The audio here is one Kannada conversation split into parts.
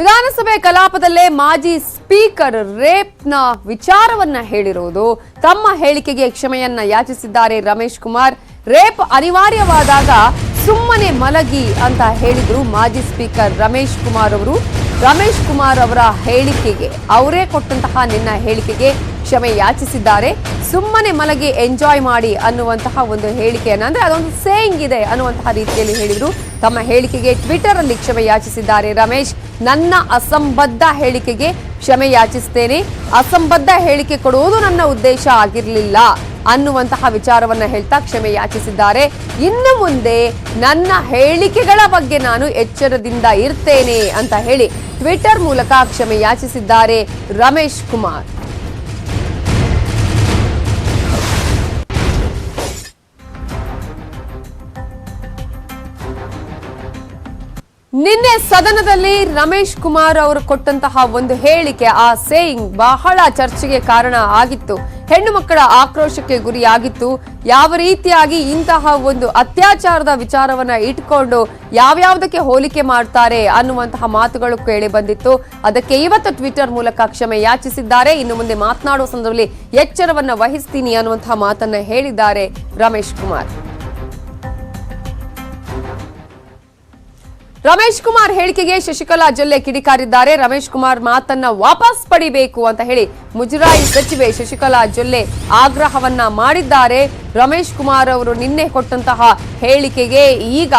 ವಿಧಾನಸಭೆ ಕಲಾಪದಲ್ಲೇ ಮಾಜಿ ಸ್ಪೀಕರ್ ರೇಪ್ನ ವಿಚಾರವನ್ನ ಹೇಳಿರುವುದು ತಮ್ಮ ಹೇಳಿಕೆಗೆ ಕ್ಷಮೆಯನ್ನ ಯಾಚಿಸಿದ್ದಾರೆ ರಮೇಶ್ ಕುಮಾರ್. ರೇಪ್ ಅನಿವಾರ್ಯವಾದಾಗ ಸುಮ್ಮನೆ ಮಲಗಿ ಅಂತ ಹೇಳಿದ್ರು ಮಾಜಿ ಸ್ಪೀಕರ್ ರಮೇಶ್ ಕುಮಾರ್ ಅವರು. ರಮೇಶ್ ಕುಮಾರ್ ಅವರ ಹೇಳಿಕೆಗೆ, ಅವರೇ ಕೊಟ್ಟಂತಹ ನಿನ್ನ ಹೇಳಿಕೆಗೆ ಕ್ಷಮೆ ಯಾಚಿಸಿದ್ದಾರೆ. ಸುಮ್ಮನೆ ಮಲಗಿ ಎಂಜಾಯ್ ಮಾಡಿ ಅನ್ನುವಂತಹ ಒಂದು ಹೇಳಿಕೆಯನ್ನು, ಅಂದ್ರೆ ಅದೊಂದು ಸೇಯಿಂಗ್ ಇದೆ ಅನ್ನುವಂತಹ ರೀತಿಯಲ್ಲಿ ಹೇಳಿದ್ರು. ತಮ್ಮ ಹೇಳಿಕೆಗೆ ಟ್ವಿಟರ್ ಅಲ್ಲಿ ಕ್ಷಮೆ ಯಾಚಿಸಿದ್ದಾರೆ ರಮೇಶ್. ನನ್ನ ಅಸಂಬದ್ಧ ಹೇಳಿಕೆಗೆ ಕ್ಷಮೆ ಯಾಚಿಸ್ತೇನೆ. ಅಸಂಬದ್ಧ ಹೇಳಿಕೆ ಕೊಡುವುದು ನನ್ನ ಉದ್ದೇಶ ಆಗಿರಲಿಲ್ಲ ಅನ್ನುವಂತಹ ವಿಚಾರವನ್ನ ಹೇಳ್ತಾ ಕ್ಷಮೆ ಯಾಚಿಸಿದ್ದಾರೆ. ಇನ್ನು ಮುಂದೆ ನನ್ನ ಹೇಳಿಕೆಗಳ ಬಗ್ಗೆ ನಾನು ಎಚ್ಚರದಿಂದ ಇರ್ತೇನೆ ಅಂತ ಹೇಳಿ ಟ್ವಿಟರ್ ಮೂಲಕ ಕ್ಷಮೆ ಯಾಚಿಸಿದ್ದಾರೆ ರಮೇಶ್ ಕುಮಾರ್. ನಿನ್ನೆ ಸದನದಲ್ಲಿ ರಮೇಶ್ ಕುಮಾರ್ ಅವರು ಕೊಟ್ಟಂತಹ ಒಂದು ಹೇಳಿಕೆ ಆ ಸೇಯಿಂಗ್ ಬಹಳ ಚರ್ಚೆಗೆ ಕಾರಣ ಆಗಿತ್ತು. ಹೆಣ್ಣು ಮಕ್ಕಳ ಆಕ್ರೋಶಕ್ಕೆ ಗುರಿಯಾಗಿತ್ತು. ಯಾವ ರೀತಿಯಾಗಿ ಇಂತಹ ಒಂದು ಅತ್ಯಾಚಾರದ ವಿಚಾರವನ್ನ ಇಟ್ಕೊಂಡು ಯಾವ್ಯಾವುದಕ್ಕೆ ಹೋಲಿಕೆ ಮಾಡ್ತಾರೆ ಅನ್ನುವಂತಹ ಮಾತುಗಳು ಕೇಳಿ ಬಂದಿತ್ತು. ಅದಕ್ಕೆ ಇವತ್ತು ಟ್ವಿಟರ್ ಮೂಲಕ ಕ್ಷಮೆ ಯಾಚಿಸಿದ್ದಾರೆ. ಇನ್ನು ಮುಂದೆ ಮಾತನಾಡುವ ಸಂದರ್ಭದಲ್ಲಿ ಎಚ್ಚರವನ್ನ ವಹಿಸ್ತೀನಿ ಅನ್ನುವಂತಹ ಮಾತನ್ನ ಹೇಳಿದ್ದಾರೆ ರಮೇಶ್ ಕುಮಾರ್. ರಮೇಶ್ ಕುಮಾರ್ ಹೇಳಿಕೆಗೆ ಶಶಿಕಲಾ ಜೊಲ್ಲೆ ಕಿಡಿಕಾರಿದ್ದಾರೆ. ರಮೇಶ್ ಕುಮಾರ್ ಮಾತನ್ನ ವಾಪಸ್ ಪಡಿಬೇಕು ಅಂತ ಹೇಳಿ ಮುಜರಾಯಿ ಸಚಿವೆ ಶಶಿಕಲಾ ಜೊಲ್ಲೆ ಆಗ್ರಹವನ್ನ ಮಾಡಿದ್ದಾರೆ. ರಮೇಶ್ ಕುಮಾರ್ ಅವರು ನಿನ್ನೆ ಕೊಟ್ಟಂತಹ ಹೇಳಿಕೆಗೆ ಈಗ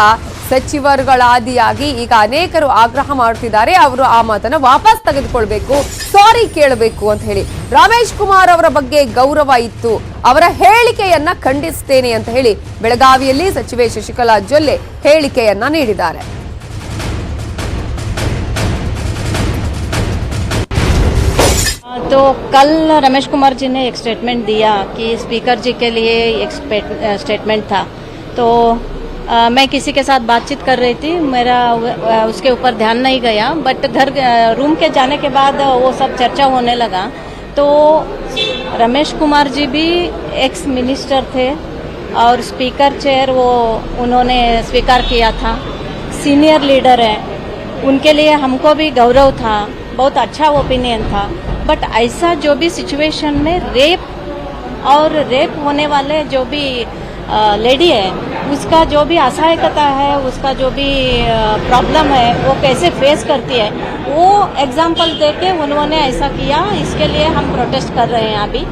ಸಚಿವರುಗಳಾದಿಯಾಗಿ ಈಗ ಅನೇಕರು ಆಗ್ರಹ ಮಾಡುತ್ತಿದ್ದಾರೆ. ಅವರು ಆ ಮಾತನ್ನ ವಾಪಸ್ ತೆಗೆದುಕೊಳ್ಬೇಕು, ಸಾರಿ ಕೇಳಬೇಕು ಅಂತ ಹೇಳಿ. ರಮೇಶ್ ಕುಮಾರ್ ಅವರ ಬಗ್ಗೆ ಗೌರವ ಇತ್ತು. ಅವರ ಹೇಳಿಕೆಯನ್ನ ಖಂಡಿಸ್ತೇನೆ ಅಂತ ಹೇಳಿ ಬೆಳಗಾವಿಯಲ್ಲಿ ಸಚಿವೆ ಶಶಿಕಲಾ ಜೊಲ್ಲೆ ಹೇಳಿಕೆಯನ್ನ ನೀಡಿದ್ದಾರೆ. तो कल रमेश कुमार जी ने एक स्टेटमेंट दिया कि स्पीकर जी के लिए एक स्टेटमेंट था। तो अ, मैं किसी के साथ बातचीत कर रही थी मेरा उसके ऊपर ध्यान नहीं गया बट घर रूम के जाने के बाद वो सब चर्चा होने लगा। तो रमेश कुमार जी भी एक्स मिनिस्टर थे और स्पीकर चेयर वो उन्होंने स्वीकार किया था। सीनियर लीडर हैं। उनके लिए हमको भी गौरव था। बहुत अच्छा ओपिनियन था। बट ऐसा जो भी सिचुएशन में रेप और रेप होने वाले जो भी लेडी है उसका जो भी असहायकता है उसका जो भी प्रॉब्लम है वो कैसे फेस करती है वो एग्ज़ाम्पल दे के उन्होंने ऐसा किया इसके लिए हम प्रोटेस्ट कर रहे हैं अभी।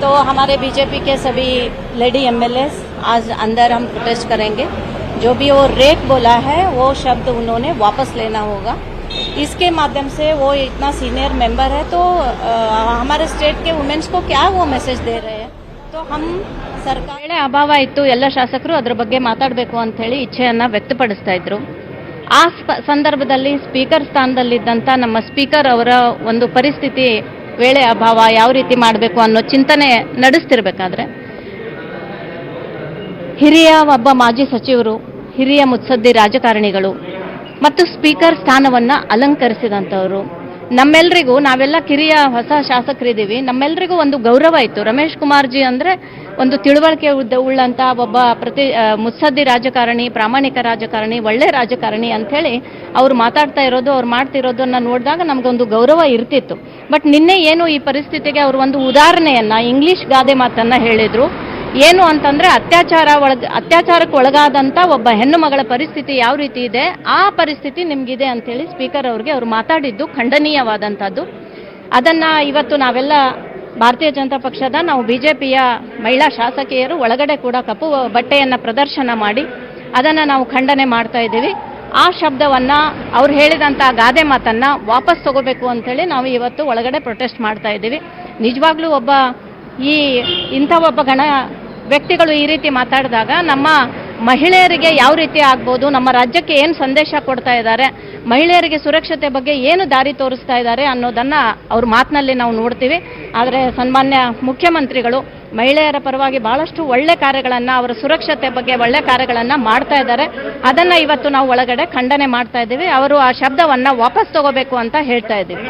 तो हमारे बीजेपी के सभी लेडी एमएलए आज अंदर हम प्रोटेस्ट करेंगे। जो भी वो रेप बोला है वो शब्द उन्होंने वापस लेना होगा। इसके माध्यम से वो इतना सीनियर मेंबर है तो अ, हमारे स्टेट के वुमेन्स को क्या वो मैसेज दे रहे हैं तो हम ಸರ್ಕಾರ ವೇಳೆ ಅಭಾವ ಇತ್ತು ಎಲ್ಲ ಶಾಸಕರು ಅದ್ರ ಬಗ್ಗೆ ಮಾತಾಡಬೇಕು ಅಂತ ಹೇಳಿ ಇಚ್ಛೆಯನ್ನ ವ್ಯಕ್ತಪಡಿಸ್ತಾ ಇದ್ರು ಆ ಸ್ಪ- ಸಂದರ್ಭದಲ್ಲಿ ಸ್ಪೀಕರ್ ಸ್ಥಾನದಲ್ಲಿದ್ದಂಥ ನಮ್ಮ ಸ್ಪೀಕರ್ ಅವರ ಒಂದು ಪರಿಸ್ಥಿತಿ ವೇಳೆ ಅಭಾವ ಯಾವ ರೀತಿ ಮಾಡಬೇಕು ಅನ್ನೋ ಚಿಂತನೆ ನಡೆಸ್ತಿರ್ಬೇಕಾದ್ರೆ ಹಿರಿಯ ಒಬ್ಬ ಮಾಜಿ ಸಚಿವರು ಹಿರಿಯ ಮುತ್ಸದ್ದಿ ರಾಜಕಾರಣಿಗಳು ಮತ್ತು ಸ್ಪೀಕರ್ ಸ್ಥಾನವನ್ನ ಅಲಂಕರಿಸಿದಂಥವರು. ನಮ್ಮೆಲ್ರಿಗೂ ನಾವೆಲ್ಲ ಕಿರಿಯ ಹೊಸ ಶಾಸಕರಿದ್ದೀವಿ. ನಮ್ಮೆಲ್ರಿಗೂ ಒಂದು ಗೌರವ ಇತ್ತು. ರಮೇಶ್ ಕುಮಾರ್ ಜಿ ಅಂದ್ರೆ ಒಂದು ತಿಳುವಳಿಕೆ ಉಳ್ಳಂತ ಒಬ್ಬ ಪ್ರತಿ ಮುತ್ಸದ್ದಿ ರಾಜಕಾರಣಿ, ಪ್ರಾಮಾಣಿಕ ರಾಜಕಾರಣಿ, ಒಳ್ಳೆ ರಾಜಕಾರಣಿ ಅಂಥೇಳಿ ಅವ್ರು ಮಾತಾಡ್ತಾ ಇರೋದು, ಅವ್ರು ಮಾಡ್ತಿರೋದನ್ನ ನೋಡಿದಾಗ ನಮ್ಗೊಂದು ಗೌರವ ಇರ್ತಿತ್ತು. ಬಟ್ ನಿನ್ನೆ ಏನು ಈ ಪರಿಸ್ಥಿತಿಗೆ ಅವರು ಒಂದು ಉದಾಹರಣೆಯನ್ನ, ಇಂಗ್ಲಿಷ್ ಗಾದೆ ಮಾತನ್ನ ಹೇಳಿದ್ರು. ಏನು ಅಂತಂದ್ರೆ ಅತ್ಯಾಚಾರ ಒಳಗ ಅತ್ಯಾಚಾರಕ್ಕೆ ಒಳಗಾದಂತ ಒಬ್ಬ ಹೆಣ್ಣು ಮಗಳ ಪರಿಸ್ಥಿತಿ ಯಾವ ರೀತಿ ಇದೆ? ಆ ಪರಿಸ್ಥಿತಿ ನಿಮ್ಗಿದೆ ಅಂತೇಳಿ ಸ್ಪೀಕರ್ ಅವ್ರಿಗೆ ಅವ್ರು ಮಾತಾಡಿದ್ದು ಖಂಡನೀಯವಾದಂಥದ್ದು. ಅದನ್ನ ಇವತ್ತು ನಾವೆಲ್ಲ ಭಾರತೀಯ ಜನತಾ ಪಕ್ಷದ ನಾವು ಬಿಜೆಪಿಯ ಮಹಿಳಾ ಶಾಸಕಿಯರು ಒಳಗಡೆ ಕೂಡ ಕಪ್ಪು ಬಟ್ಟೆಯನ್ನ ಪ್ರದರ್ಶನ ಮಾಡಿ ಅದನ್ನ ನಾವು ಖಂಡನೆ ಮಾಡ್ತಾ ಇದ್ದೀವಿ. ಆ ಶಬ್ದವನ್ನ ಅವ್ರು ಹೇಳಿದಂತ ಗಾದೆ ಮಾತನ್ನ ವಾಪಸ್ ತಗೋಬೇಕು ಅಂತೇಳಿ ನಾವು ಇವತ್ತು ಒಳಗಡೆ ಪ್ರೊಟೆಸ್ಟ್ ಮಾಡ್ತಾ ಇದ್ದೀವಿ. ನಿಜವಾಗ್ಲೂ ಒಬ್ಬ ಈ ಇಂಥ ಒಬ್ಬ ಗಣ ವ್ಯಕ್ತಿಗಳು ಈ ರೀತಿ ಮಾತಾಡಿದಾಗ ನಮ್ಮ ಮಹಿಳೆಯರಿಗೆ ಯಾವ ರೀತಿ ಆಗ್ಬೋದು, ನಮ್ಮ ರಾಜ್ಯಕ್ಕೆ ಏನು ಸಂದೇಶ ಕೊಡ್ತಾ ಇದ್ದಾರೆ, ಮಹಿಳೆಯರಿಗೆ ಸುರಕ್ಷತೆ ಬಗ್ಗೆ ಏನು ದಾರಿ ತೋರಿಸ್ತಾ ಇದ್ದಾರೆ ಅನ್ನೋದನ್ನು ಅವ್ರ ಮಾತಿನಲ್ಲಿ ನಾವು ನೋಡ್ತೀವಿ. ಆದರೆ ಸನ್ಮಾನ್ಯ ಮುಖ್ಯಮಂತ್ರಿಗಳು ಮಹಿಳೆಯರ ಪರವಾಗಿ ಬಹಳಷ್ಟು ಒಳ್ಳೆ ಕಾರ್ಯಗಳನ್ನು, ಅವರ ಸುರಕ್ಷತೆ ಬಗ್ಗೆ ಒಳ್ಳೆ ಕಾರ್ಯಗಳನ್ನು ಮಾಡ್ತಾ ಇದ್ದಾರೆ. ಅದನ್ನು ಇವತ್ತು ನಾವು ಒಳಗಡೆ ಖಂಡನೆ ಮಾಡ್ತಾ ಇದ್ದೀವಿ. ಅವರು ಆ ಶಬ್ದವನ್ನು ವಾಪಸ್ ತಗೋಬೇಕು ಅಂತ ಹೇಳ್ತಾ ಇದ್ದೀವಿ.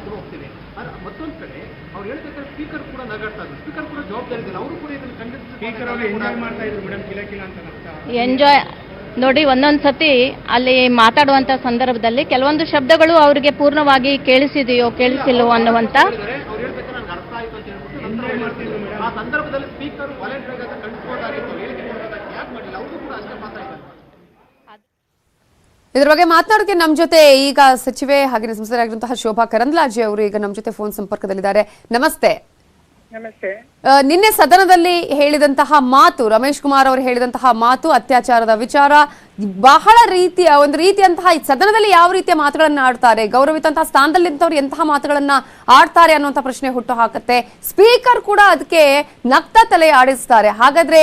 ಕೂಡ ಹೋಗ್ತೀವಿ. ಆದ್ರೆ ಮತ್ತೊಂದು ಕಡೆ ಅವ್ರು ಹೇಳ್ಬೇಕಾದ್ರೆ ಸ್ಪೀಕರ್ ಕೂಡ ನಗಾಡ್ತಾ ಇದ್ರು. ಸ್ಪೀಕರ್ ಕೂಡ ಜವಾಬ್ದಾರಿ ಇದೆ ಅವರು ಕೂಡ ಇದನ್ನು ಖಂಡಿತ ಸ್ಪೀಕರ್ ಅವರು ಎಂಜಾಯ್ ಮಾಡ್ತಾ ಇದ್ರು ಮೇಡಮ್ ಕಿಲ ಕಿಲ ಅಂತ ಎಂಜಾಯ್ ನೋಡಿ ಒಂದೊಂದು ಸತಿ ಅಲ್ಲಿ ಮಾತಾಡುವಂತ ಸಂದರ್ಭದಲ್ಲಿ ಕೆಲವೊಂದು ಶಬ್ದಗಳು ಅವರಿಗೆ ಪೂರ್ಣವಾಗಿ ಕೇಳಿಸಿದೆಯೋ ಕೇಳಿಸಿಲ್ವೋ ಅನ್ನುವಂತ ಹೇಳಿದರೆ ಅವ್ರು ನನಗೆ ಅರ್ಥ ಆಯ್ತು ಅಂತ ಹೇಳ್ಬಿಟ್ಟು ನಂತರ ಅವ್ರು ಆ ಸಂದರ್ಭದಲ್ಲಿ ಸ್ಪೀಕರ್ ವಾಲಂಟಿಯರ್ ಖಂಡಿಸಬಹುದಾಗಿತ್ತು ಹೇಳಿಕೆ ಕೊಡೋದಕ್ಕೆ ಯಾಕೆ ಮಾಡಿಲ್ಲ ಅವರು ಕೂಡ ಅಷ್ಟೇ ಮಾತಾಡಿದ್ದಾರೆ ಇದ್ರ ಬಗ್ಗೆ ಮಾತನಾಡೋಕೆ ನಮ್ಮ ಜೊತೆ ಈಗ ಸಚಿವೆ ಹಾಗೆ ಸಂಸದರಾಗಿರುವಂತಹ ಶೋಭಾ ಕರಂದ್ಲಾಜಿ ಅವರು ಈಗ ನಮ್ಮ ಜೊತೆ ಫೋನ್ ಸಂಪರ್ಕದಲ್ಲಿದ್ದಾರೆ. ನಮಸ್ತೆ. ನಮಸ್ತೆ. ನಿನ್ನೆ ಸದನದಲ್ಲಿ ಹೇಳಿದಂತಹ ಮಾತು ರಮೇಶ್ ಕುಮಾರ್ ಅವರು ಹೇಳಿದಂತಹ ಮಾತು ಅತ್ಯಾಚಾರದ ವಿಚಾರ ಬಹಳ ರೀತಿಯ ಒಂದು ರೀತಿಯಂತಹ ಸದನದಲ್ಲಿ ಯಾವ ರೀತಿಯ ಮಾತುಗಳನ್ನ ಆಡ್ತಾರೆ ಗೌರವಿತಂತಹ ಸ್ಥಾನದಲ್ಲಿ ನಿಂತವ್ರು ಎಂತಹ ಮಾತುಗಳನ್ನ ಆಡ್ತಾರೆ ಅನ್ನುವಂತ ಪ್ರಶ್ನೆ ಹುಟ್ಟು ಹಾಕುತ್ತೆ. ಸ್ಪೀಕರ್ ಕೂಡ ಅದಕ್ಕೆ ನಕ್ತ ತಲೆ ಆಡಿಸ್ತಾರೆ. ಹಾಗಾದ್ರೆ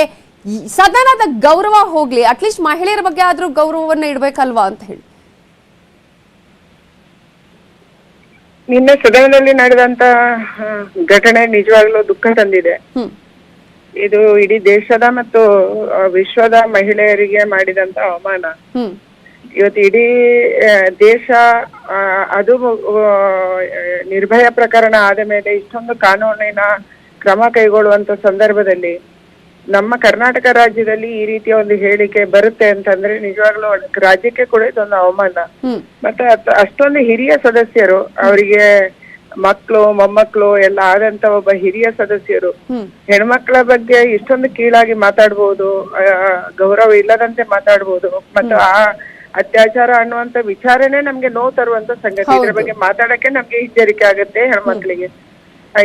ಸದನದ ಗೌರವ ಹೋಗ್ಲಿ ಅಟ್ಲೀಸ್ಟ್ ಮಹಿಳೆಯರ ಬಗ್ಗೆ ಆದ್ರೂ ಗೌರವವನ್ನ ಇಡ್ಬೇಕಲ್ವಾ ಅಂತ ಹೇಳಿ. ನಿನ್ನೆ ಸದನದಲ್ಲಿ ನಡೆದಂತ ಘಟನೆ ನಿಜವಾಗ್ಲೂ ದುಃಖ ತಂದಿದೆ. ಇದು ಇಡೀ ದೇಶದ ಮತ್ತು ವಿಶ್ವದ ಮಹಿಳೆಯರಿಗೆ ಮಾಡಿದಂತ ಅವಮಾನ. ಇವತ್ತು ಇಡೀ ದೇಶ ಅದು ನಿರ್ಭಯ ಪ್ರಕರಣ ಆದ ಮೇಲೆ ಇಷ್ಟೊಂದು ಕಾನೂನಿನ ಕ್ರಮ ಕೈಗೊಳ್ಳುವಂತ ಸಂದರ್ಭದಲ್ಲಿ ನಮ್ಮ ಕರ್ನಾಟಕ ರಾಜ್ಯದಲ್ಲಿ ಈ ರೀತಿಯ ಒಂದು ಹೇಳಿಕೆ ಬರುತ್ತೆ ಅಂತಂದ್ರೆ ನಿಜವಾಗ್ಲೂ ರಾಜ್ಯಕ್ಕೆ ಕೂಡ ಇದೊಂದು ಅವಮಾನ. ಮತ್ತೆ ಅಷ್ಟೊಂದು ಹಿರಿಯ ಸದಸ್ಯರು ಅವರಿಗೆ ಮಕ್ಕಳು ಮೊಮ್ಮಕ್ಕಳು ಎಲ್ಲ ಆದಂತ ಒಬ್ಬ ಹಿರಿಯ ಸದಸ್ಯರು. ಹೆಣ್ಮಕ್ಳ ಬಗ್ಗೆ ಇಷ್ಟೊಂದು ಕೀಳಾಗಿ ಮಾತಾಡ್ಬೋದು ಗೌರವ ಇಲ್ಲದಂತೆ ಮಾತಾಡ್ಬೋದು ಮತ್ತು ಆ ಅತ್ಯಾಚಾರ ಅನ್ನುವಂತ ವಿಚಾರನೇ ನಮ್ಗೆ ನೋವು ತರುವಂತ ಸಂಗತಿ. ಇದ್ರ ಬಗ್ಗೆ ಮಾತಾಡಕ್ಕೆ ನಮ್ಗೆ ಹಿಂಜರಿಕೆ ಆಗುತ್ತೆ ಹೆಣ್ಮಕ್ಳಿಗೆ.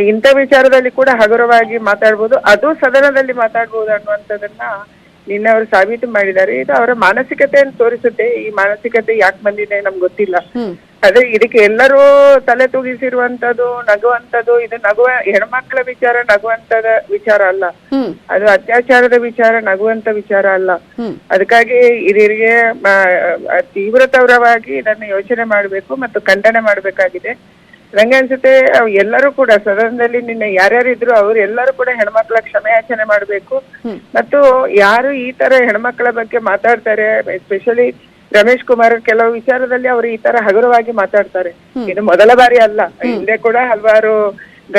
ಇಂಥ ವಿಚಾರದಲ್ಲಿ ಕೂಡ ಹಗುರವಾಗಿ ಮಾತಾಡ್ಬೋದು. ಅದು ಸದನದಲ್ಲಿ ಮಾತಾಡ್ಬೋದು ಅನ್ನುವಂಥದ್ದನ್ನ ನಿನ್ನೆ ಅವರು ಸಾಬೀತು ಮಾಡಿದ್ದಾರೆ. ಇದು ಅವರ ಮಾನಸಿಕತೆಯನ್ನು ತೋರಿಸುತ್ತೆ. ಈ ಮಾನಸಿಕತೆ ಯಾಕೆ ಬಂದಿದೆ ನಮ್ಗೆ ಗೊತ್ತಿಲ್ಲ. ಅದೇ ಇದಕ್ಕೆ ಎಲ್ಲರೂ ತಲೆ ತೂಗಿಸಿರುವಂತದ್ದು ನಗುವಂತದ್ದು ಇದು ನಗುವ ಹೆಣ್ಮಕ್ಳ ವಿಚಾರ ನಗುವಂತದ ವಿಚಾರ ಅಲ್ಲ. ಅದು ಅತ್ಯಾಚಾರದ ವಿಚಾರ ನಗುವಂತ ವಿಚಾರ ಅಲ್ಲ. ಅದಕ್ಕಾಗಿ ಇದರಿಗೆ ತೀವ್ರತರವಾಗಿ ಇದನ್ನು ಯೋಚನೆ ಮಾಡಬೇಕು ಮತ್ತು ಖಂಡನೆ ಮಾಡಬೇಕಾಗಿದೆ. ನಂಗೆ ಅನ್ಸುತ್ತೆ ಎಲ್ಲರೂ ಕೂಡ ಸದನದಲ್ಲಿ ನಿನ್ನೆ ಯಾರ್ಯಾರಿದ್ರು ಅವ್ರು ಎಲ್ಲರೂ ಕೂಡ ಹೆಣ್ಮಕ್ಳ ಕ್ಷಮೆಯಾಚನೆ ಮಾಡಬೇಕು. ಮತ್ತು ಯಾರು ಈ ತರ ಹೆಣ್ಮಕ್ಳ ಬಗ್ಗೆ ಮಾತಾಡ್ತಾರೆ ಎಸ್ಪೆಷಲಿ ರಮೇಶ್ ಕುಮಾರ್ ಕೆಲವು ವಿಚಾರದಲ್ಲಿ ಅವರು ಈ ತರ ಹಗುರವಾಗಿ ಮಾತಾಡ್ತಾರೆ. ಇದು ಮೊದಲ ಬಾರಿ ಅಲ್ಲ ಹಿಂದೆ ಕೂಡ ಹಲವಾರು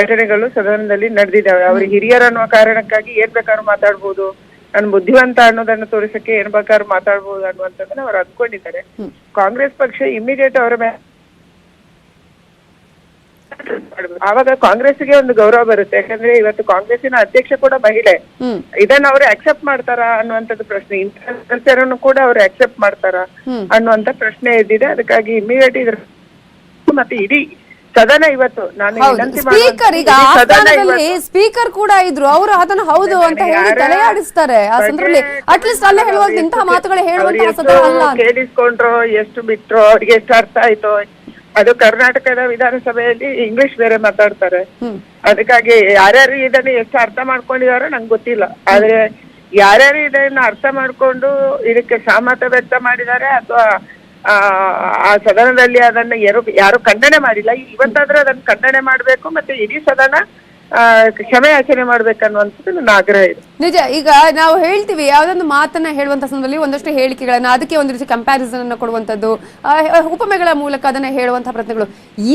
ಘಟನೆಗಳು ಸದನದಲ್ಲಿ ನಡೆದಿದ್ದಾವೆ. ಅವ್ರ ಹಿರಿಯರು ಅನ್ನುವ ಕಾರಣಕ್ಕಾಗಿ ಏನ್ ಬೇಕಾದ್ರೂ ಮಾತಾಡ್ಬೋದು. ನಾನು ಬುದ್ಧಿವಂತ ಅನ್ನೋದನ್ನ ತೋರಿಸಕ್ಕೆ ಏನ್ ಬೇಕಾದ್ರು ಮಾತಾಡ್ಬೋದು ಅನ್ನುವಂಥದ್ದನ್ನ ಅವ್ರು ಅಂದ್ಕೊಂಡಿದ್ದಾರೆ. ಕಾಂಗ್ರೆಸ್ ಪಕ್ಷ ಇಮಿಡಿಯೇಟ್ ಅವರ ಮೇಲೆ ಆವಾಗ ಕಾಂಗ್ರೆಸ್ಗೆ ಒಂದು ಗೌರವ ಬರುತ್ತೆ. ಯಾಕಂದ್ರೆ ಇವತ್ತು ಕಾಂಗ್ರೆಸ್ಸಿನ ಅಧ್ಯಕ್ಷ ಕೂಡ ಮಹಿಳೆ. ಹ್ಮ್. ಇದನ್ನ ಅವ್ರು ಅಕ್ಸೆಪ್ಟ್ ಮಾಡ್ತಾರಾ ಅನ್ನುವಂಥದ್ದು ಪ್ರಶ್ನೆ. ಇಂಥ ಸದಸ್ಯರನ್ನು ಕೂಡ ಅವ್ರು ಅಕ್ಸೆಪ್ಟ್ ಮಾಡ್ತಾರಾ ಹ್ಮ್. ಅನ್ನುವಂತ ಪ್ರಶ್ನೆ ಇದ್ದಿದೆ ಅದಕ್ಕಾಗಿ ಇಮಿಡಿಯೇಟ್ ಇದ್ರ ಮತ್ತೆ ಇಡೀ ಸದನ ಇವತ್ತು. ನಾನು ಸ್ಪೀಕರ್ ಈಗ ಮಾಡುವಂಥದ್ದು ಇಡೀ ಸದನ ಸ್ಥಾನದಲ್ಲಿ ಇವತ್ತು- ಸ್ಪೀಕರ್ ಕೂಡ ಇದ್ರು. ಅವರು ಅದನ್ನ ಹೌದು ಅಂತ ಹೇಳಿ ಯಾರ ತಲೆ ಆಡಿಸ್ತಾರೆ. ಆ ಬಗ್ಗೆ ಸಂದರ್ಭದಲ್ಲಿ ಅಟ್ಲೀಸ್ಟ್ ಅಲ್ಲೇ ಹೇಳುವಾಗ ಇಂತಹ ಮಾತುಗಳು ಅವ್ರು ಹೇಳುವಂತಹ ಎಷ್ಟು ಸದನ ಅಲ್ಲ ಅಂತ. ಕೇಳಿಸ್ಕೊಂಡ್ರು ಎಷ್ಟು ಬಿಟ್ರು ಅವ್ರಿಗೆ ಎಷ್ಟು ಅರ್ಥ ಆಯ್ತು ಅದು ಕರ್ನಾಟಕದ ವಿಧಾನಸಭೆಯಲ್ಲಿ ಇಂಗ್ಲಿಷ್ ಬೇರೆ ಮಾತಾಡ್ತಾರೆ. ಅದಕ್ಕಾಗಿ ಯಾರ್ಯಾರು ಇದನ್ನ ಎಷ್ಟು ಅರ್ಥ ಮಾಡ್ಕೊಂಡಿದಾರೋ ನಂಗೆ ಗೊತ್ತಿಲ್ಲ. ಆದ್ರೆ ಯಾರ್ಯಾರು ಇದನ್ನ ಅರ್ಥ ಮಾಡ್ಕೊಂಡು ಇದಕ್ಕೆ ಸಹಮತ ವ್ಯಕ್ತ ಮಾಡಿದ್ದಾರೆ ಅಥವಾ ಆ ಸದನದಲ್ಲಿ ಅದನ್ನ ಯಾರು ಯಾರು ಖಂಡನೆ ಮಾಡಿಲ್ಲ. ಇವತ್ತಾದ್ರೂ ಅದನ್ನ ಖಂಡನೆ ಮಾಡ್ಬೇಕು, ಮತ್ತೆ ಇಡೀ ಸದನ ಕ್ಷಮೆ ಆಚರಣೆ ಮಾಡ್ಬೇಕನ್ನುವಂಥದ್ದು ನನ್ನ ಆಗ್ರಹ ಇದೆ. ನಿಜ ಈಗ ನಾವು ಹೇಳ್ತೀವಿ ಯಾವ್ದೊಂದು ಮಾತನ್ನ ಹೇಳುವಂತ ಸಂದರ್ಭದಲ್ಲಿ ಒಂದಷ್ಟು ಹೇಳಿಕೆಗಳನ್ನ ಅದಕ್ಕೆ ಒಂದು ರೀತಿ ಕಂಪ್ಯಾರಿಸನ್ ಅನ್ನ ಕೊಡುವಂತದ್ದು ಉಪಮೆಗಳ ಮೂಲಕ ಅದನ್ನ ಹೇಳುವಂತಹ ಪ್ರಶ್ನೆಗಳು.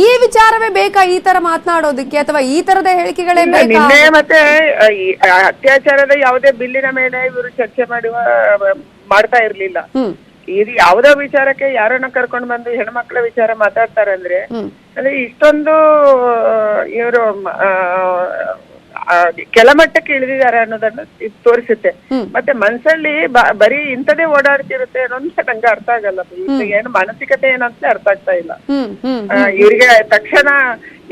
ಈ ವಿಚಾರವೇ ಬೇಕಾ ಈ ತರ ಮಾತನಾಡೋದಕ್ಕೆ ಅಥವಾ ಈ ತರದ ಹೇಳಿಕೆಗಳೇ ಬೇಕಾ? ನಿನ್ನೆ ಮತ್ತೆ ಈ ಅತ್ಯಾಚಾರದ ಯಾವುದೇ ಬಿಲ್ಲಿನ ಮೇಲೆ ಇವರು ಚರ್ಚೆ ಮಾಡುವ ಮಾಡ್ತಾ ಇರ್ಲಿಲ್ಲ. ಹ್ಮ್. ಇದು ಯಾವ್ದೋ ವಿಚಾರಕ್ಕೆ ಯಾರನ್ನ ಕರ್ಕೊಂಡು ಬಂದು ಹೆಣ್ಮಕ್ಳ ವಿಚಾರ ಮಾತಾಡ್ತಾರೆ ಅಂದ್ರೆ ಹ್ಮ್. ಅಂದ್ರೆ ಇಷ್ಟೊಂದು ಇವರು ಕೆಳಮಟ್ಟಕ್ಕೆ ಇಳಿದಿದ್ದಾರೆ ಅನ್ನೋದನ್ನ ಇದು ತೋರಿಸುತ್ತೆ. ಮತ್ತೆ ಮನ್ಸಲ್ಲಿ ಬರೀ ಇಂಥದೇ ಓಡಾಡ್ತಿರುತ್ತೆ ಅನ್ನೋದು ನಂಗೆ ಅರ್ಥ ಆಗಲ್ಲ. ಇವ್ರಿಗೆ ಏನು ಮಾನಸಿಕತೆ ಏನಂತ ಅರ್ಥ ಆಗ್ತಾ ಇಲ್ಲ. ಇವ್ರಿಗೆ ತಕ್ಷಣ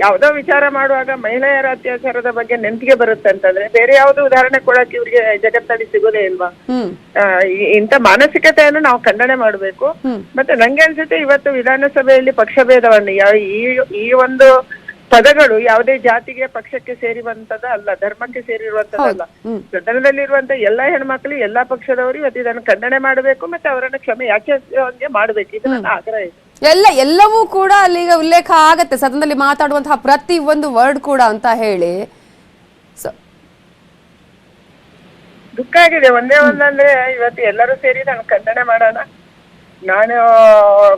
ಯಾವ್ದೋ ವಿಚಾರ ಮಾಡುವಾಗ ಮಹಿಳೆಯರ ಅತ್ಯಾಚಾರದ ಬಗ್ಗೆ ನೆನಪಿಗೆ ಬರುತ್ತೆ ಅಂತಂದ್ರೆ ಬೇರೆ ಯಾವ್ದು ಉದಾಹರಣೆ ಕೊಡಕ್ಕೆ ಇವ್ರಿಗೆ ಜಗತ್ತಲ್ಲಿ ಸಿಗೋದೇ ಇಲ್ವಾ? ಇಂತ ಇಂಥ ಮಾನಸಿಕತೆಯನ್ನು ನಾವು ಖಂಡನೆ ಮಾಡಬೇಕು. ಮತ್ತೆ ನಂಗೆ ಅನ್ಸುತ್ತೆ ಇವತ್ತು ವಿಧಾನಸಭೆಯಲ್ಲಿ ಪಕ್ಷಭೇದವನ್ನು ಯಾವ ಈ ಈ ಒಂದು ಪದಗಳು ಯಾವುದೇ ಜಾತಿಗೆ ಪಕ್ಷಕ್ಕೆ ಸೇರಿರುವಂತದ ಅಲ್ಲ ಧರ್ಮಕ್ಕೆ ಸೇರಿರುವಂತದಲ್ಲ. ಸದನದಲ್ಲಿರುವಂತ ಎಲ್ಲಾ ಹೆಣ್ಮಕ್ಳು ಎಲ್ಲಾ ಪಕ್ಷದವರು ಇವತ್ತು ಇದನ್ನು ಖಂಡನೆ ಮಾಡಬೇಕು ಮತ್ತೆ ಅವರನ್ನ ಕ್ಷಮೆ ಯಾಕೆ ಮಾಡ್ಬೇಕು? ಇದು ನನ್ನ ಆಗ್ರಹ ಇದೆ. ಎಲ್ಲ ಎಲ್ಲವೂ ಕೂಡ ಅಲ್ಲಿಗ ಉಲ್ಲೇಖ ಆಗತ್ತೆ. ಸದನದಲ್ಲಿ ಮಾತಾಡುವಂತಹ ಪ್ರತಿ ಒಂದು ವರ್ಡ್ ಕೂಡ ಅಂತ ಹೇಳಿ. ದುಃಖ ಆಗಿದೆ. ಒಂದೇ ಒಂದಂದ್ರೆ ಇವತ್ತು ಎಲ್ಲರೂ ಸೇರಿ ನಾನು ಖಂಡನೆ ಮಾಡೋಣ. ನಾನು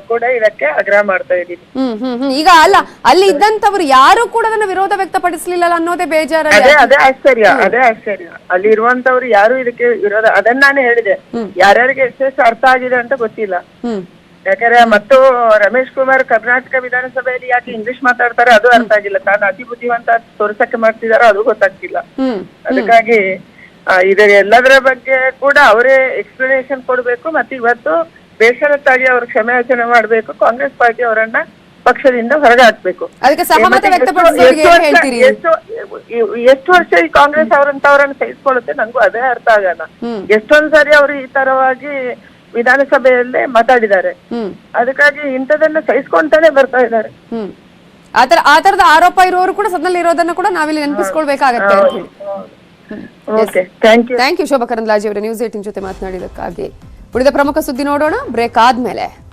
ಕೂಡ ಇದಕ್ಕೆ ಆಗ್ರಹ ಮಾಡ್ತಾ ಇದ್ದೀನಿ. ಹ್ಮ್ ಹ್ಮ್ ಹ್ಮ್. ಈಗ ಅಲ್ಲ ಅಲ್ಲಿ ಇದ್ದಂತವ್ರು ಯಾರು ಕೂಡ ಅದನ್ನ ವಿರೋಧ ವ್ಯಕ್ತಪಡಿಸ್ಲಿಲ್ಲ ಅನ್ನೋದೇ ಬೇಜಾರ ಅದೇ ಅದೇ ಆಶ್ಚರ್ಯ ಅದೇ ಆಶ್ಚರ್ಯ. ಅಲ್ಲಿ ಇರುವಂತವ್ರು ಯಾರು ಇದಕ್ಕೆ ವಿರೋಧ ಅದನ್ನ ನಾನು ಹೇಳಿದೆ. ಯಾರ್ಯಾರಿಗೆ ಎಷ್ಟೆಷ್ಟು ಅರ್ಥ ಆಗಿದೆ ಅಂತ ಗೊತ್ತಿಲ್ಲ. ಯಾಕಂದ್ರೆ ಮತ್ತು ರಮೇಶ್ ಕುಮಾರ್ ಕರ್ನಾಟಕ ವಿಧಾನಸಭೆಯಲ್ಲಿ ಯಾಕೆ ಇಂಗ್ಲಿಷ್ ಮಾತಾಡ್ತಾರೆ ಅದು ಅರ್ಥ ಆಗಿಲ್ಲ. ತಾನು ಅತಿ ಬುದ್ಧಿವಂತ ತೋರಿಸಕ್ಕೆ ಮಾಡ್ತಿದಾರೋ ಅದು ಗೊತ್ತಾಗ್ತಿಲ್ಲ. ಅದಕ್ಕಾಗಿ ಇದರ ಎಲ್ಲದರ ಬಗ್ಗೆ ಕೂಡ ಅವರೇ ಎಕ್ಸ್ಪ್ಲನೇಷನ್ ಕೊಡ್ಬೇಕು. ಮತ್ತೆ ಇವತ್ತು ಬೇಷರತ್ತಾಗಿ ಅವರು ಕ್ಷಮೆ ಯಾಚನೆ ಮಾಡ್ಬೇಕು ಕಾಂಗ್ರೆಸ್ ಪಾರ್ಟಿ ಅವರನ್ನ ಪಕ್ಷದಿಂದ ಹೊರಗೆ ಹಾಕ್ಬೇಕು ಎಷ್ಟು- ವರ್ಷ- ಈ- ಕಾಂಗ್ರೆಸ್ ಅವರಂತವ್ರನ್ನ ಸಹಿಸ್ಕೊಳ್ಳುತ್ತೆ ನಂಗೂ ಅದೇ ಅರ್ಥ ಆಗಲ್ಲ. ಎಷ್ಟೊಂದ್ ಸಾರಿ ಅವರು ಈ ತರವಾಗಿ ವಿಧಾನಸಭೆಯಲ್ಲೇ ಮಾತಾಡಿದ್ದಾರೆ. ಅದಕ್ಕಾಗಿ ಇಂಥದನ್ನ ಸಹಿಸ್ಕೊಂತಾನೆ ಬರ್ತಾ ಇದ್ದಾರೆ. ಆತರ ಆ ತರದ ಆರೋಪ ಇರುವವರು ಕೂಡ ಸದನಲ್ಲಿ ಇರೋದನ್ನ ಕೂಡ ನಾವಿಲ್ಲಿ ನೆನಪಿಸ್ಕೊಳ್ಬೇಕಾಗತ್ತೆ. ಅಂತ ಹೇಳಿ ಓಕೆ ಥ್ಯಾಂಕ್ ಯು ಶೋಭಾ ಲಾಜಿ ಅವರ. ನ್ಯೂಸ್ ಏಟಿನ್ ಜೊತೆ ಮಾತನಾಡಿದಕ್ಕಾಗಿ ಉಳಿದ ಪ್ರಮುಖ ಸುದ್ದಿ ನೋಡೋಣ. ಬ್ರೇಕ್ ಆದ್ಮೇಲೆ.